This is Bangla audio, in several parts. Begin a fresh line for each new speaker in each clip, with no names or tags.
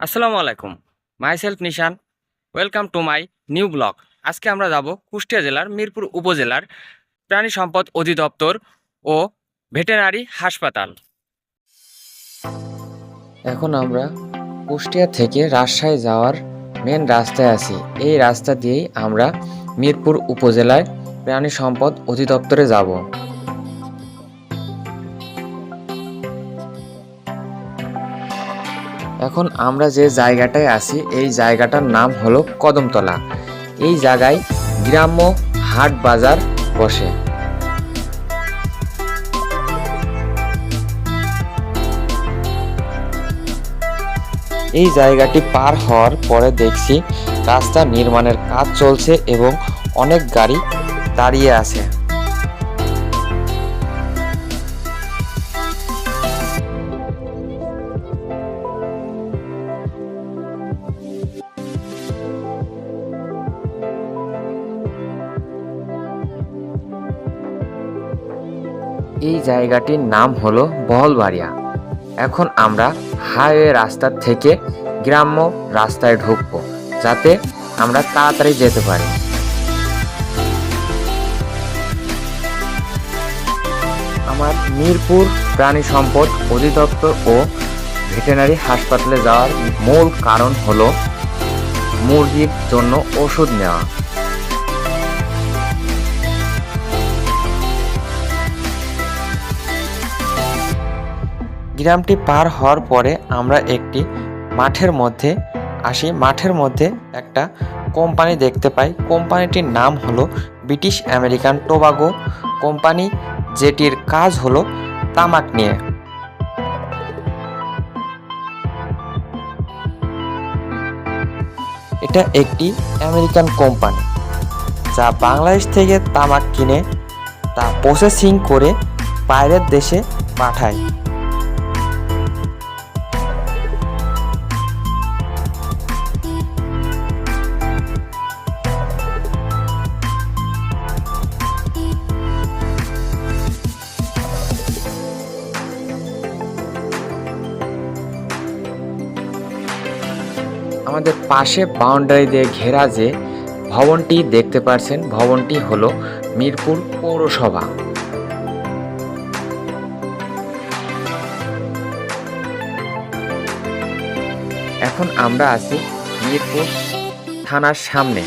আসসালামু আলাইকুম। Myself Nishan, welcome to my new blog. আজকে আমরা যাব কুষ্টিয়া জেলার মিরপুর উপজেলার প্রাণী সম্পদ অধিদপ্তর ও ভেটেরিনারি হাসপাতাল।
এখন আমরা কুষ্টিয়া থেকে রাজশাহী যাওয়ার মেন রাস্তায় আছি। এই রাস্তা দিয়েই আমরা মিরপুর উপজেলায় প্রাণী সম্পদ অধিদপ্তরে যাব। এখন আমরা যে জায়গাটায় আছি, এই জায়গাটার নাম হলো কদমতলা। এই জায়গায় গ্রাম্য হাট বাজার বসে। এই জায়গাটি পার হওয়ার পরে দেখছি রাস্তা নির্মাণের কাজ চলছে এবং অনেক গাড়ি দাঁড়িয়ে আছে। এই জায়গাটির নাম হলো বহলবাড়িয়া। এখন আমরা হাইওয়ে রাস্তা থেকে গ্রাম্য রাস্তায় ঢুকবো, যাতে আমরা তাড়াতাড়ি যেতে পারি। আমার মিরপুর প্রাণী সম্পদ অধিদপ্তর ও ভেটেরিনারি হাসপাতালে যাওয়ার মূল কারণ হলো মুরগির জন্য ওষুধ নেওয়া। গ্রামটি পার হওয়ার পরে আমরা একটি মাঠের মধ্যে আসি। মাঠের মধ্যে একটা কোম্পানি দেখতে পাই। কোম্পানিটির নাম হলো ব্রিটিশ আমেরিকান টোবাগো। কোম্পানি যেটির কাজ হলো তামাক নিয়ে। এটা একটি আমেরিকান কোম্পানি, যা বাংলাদেশ থেকে তামাক কিনে তা প্রসেসিং করে বাইরের দেশে পাঠায়। আমাদের পাশে বাউন্ডারি দিয়ে ঘেরা যে ভবনটি দেখতে পাচ্ছেন ভবনটি হলো মিরপুর পৌরসভা। এখন আমরা আছি মিরপুর থানার সামনে।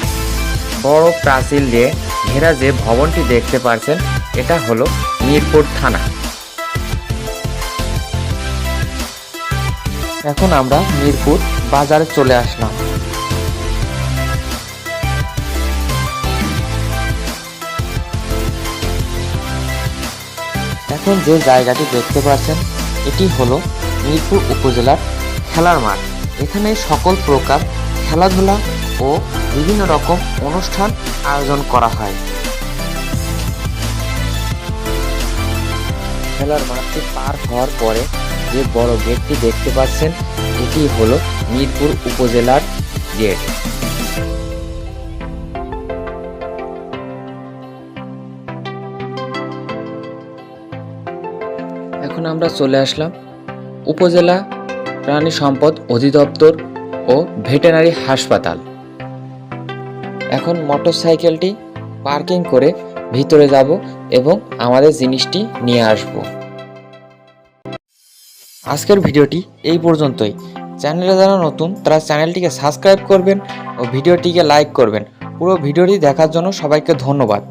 বড় প্রাচীর দিয়ে ঘেরা যে ভবনটি দেখতে পাচ্ছেন এটা হলো মিরপুর থানা। এখন আমরা মিরপুর বাজারে চলে আসলাম। এখন যে জায়গাটি দেখতে পাচ্ছেন, এটি হলো মিরপুর উপজেলার খেলার মাঠ। এখানে সকল প্রকার খেলাধুলা ও বিভিন্ন রকম অনুষ্ঠান আয়োজন করা হয়। খেলার মাঠটি পার হওয়ার পরে যে বড় গেটটি দেখতে পাচ্ছেন, এটি হলো মিরপুর উপজেলার গেট। এখন আমরা চলে আসলাম উপজেলা প্রাণী সম্পদ অধিদপ্তর ও ভেটেরিনারি হাসপাতাল। এখন মোটরসাইকেলটি পার্কিং করে ভিতরে যাব এবং আমাদের জিনিসটি নিয়ে আসব। আজকের ভিডিওটি এই পর্যন্তই। চ্যানেলে যারা নতুন, তারা চ্যানেলটিকে সাবস্ক্রাইব করবেন ও ভিডিওটিকে লাইক করবেন। পুরো ভিডিওটি দেখার জন্য সবাইকে ধন্যবাদ।